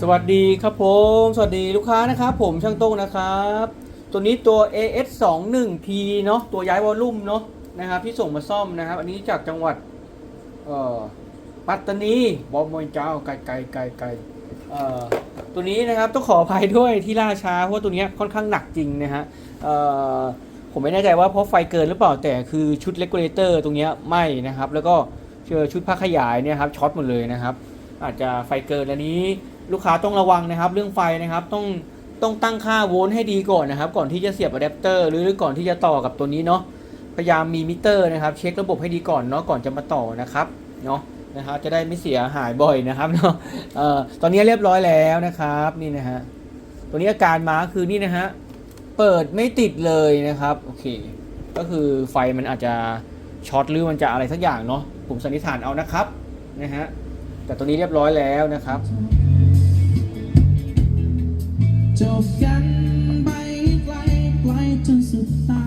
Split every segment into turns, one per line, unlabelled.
สวัสดีครับผม สวัสดีลูกค้านะครับผมช่างโต้งนะครับ ตัวนี้ตัว AS 2 1 P เนาะตัวย้ายวอลลุ่มเนาะนะครับที่ส่งมาซ่อมนะครับ อันนี้จากจังหวัดเอ่อปัตตานีบอมมอยเจ้าไกลไกลไกลไกลเอ่อตัวนี้นะครับต้องขออภัยด้วยที่ล่าช้าเพราะตัวนี้ค่อนข้างหนักจริงนะฮะเอ่อผมไม่แน่ใจว่าเพราะไฟเกินหรือเปล่าแต่คือชุดเลกูเลเตอร์ตรงนี้ไหมนะครับ แล้วก็เจอชุดผ้าขยายเนี่ยครับช็อตหมดเลยนะครับ อาจจะไฟเกินอันนี้ ลูกค้าต้องระวังนะครับ เรื่องไฟนะครับต้องต้องตั้งค่าโวลต์ให้ดีก่อนนะครับ ก่อนที่จะเสียบอะแดปเตอร์หรือก่อนที่จะต่อกับตัวนี้เนาะพยายามมีมิเตอร์นะครับ เช็คระบบให้ดีก่อนเนาะก่อนจะมาต่อนะครับเนาะนะครับจะได้ไม่เสียหายบ่อยนะครับเนาะเอ่อตอนนี้เรียบร้อยแล้วนะครับนี่นะฮะตัวนี้อาการมาคือนี่นะฮะเปิดไม่ติดเลยนะครับโอเค ก็คือไฟมันอาจจะช็อตหรือมันจะอะไรสักอย่างเนาะผมสันนิษฐานเอานะครับนะฮะแต่ตัวนี้เรียบร้อยแล้วนะครับ
จบกันไปไกลไกลจนสุดตา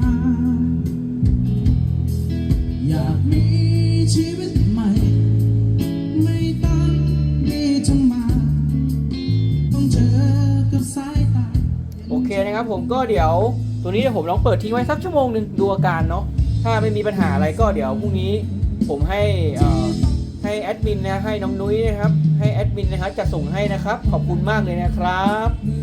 อยากมีชีวิตใหม่ ไม่ต้องมีทำมา ต้องเจอกับสายตา
โอเคนะครับผมก็เดี๋ยวตัวนี้เดี๋ยวผมลองเปิดทิ้งไว้สักชั่วโมงหนึ่งดูอาการเนาะถ้าไม่มีปัญหาอะไรก็เดี๋ยวพรุ่งนี้ผมให้ให้แอดมินนะให้น้องนุ้ยนะครับให้แอดมินนะครับจะส่งให้นะครับ ขอบคุณมากเลยนะครับ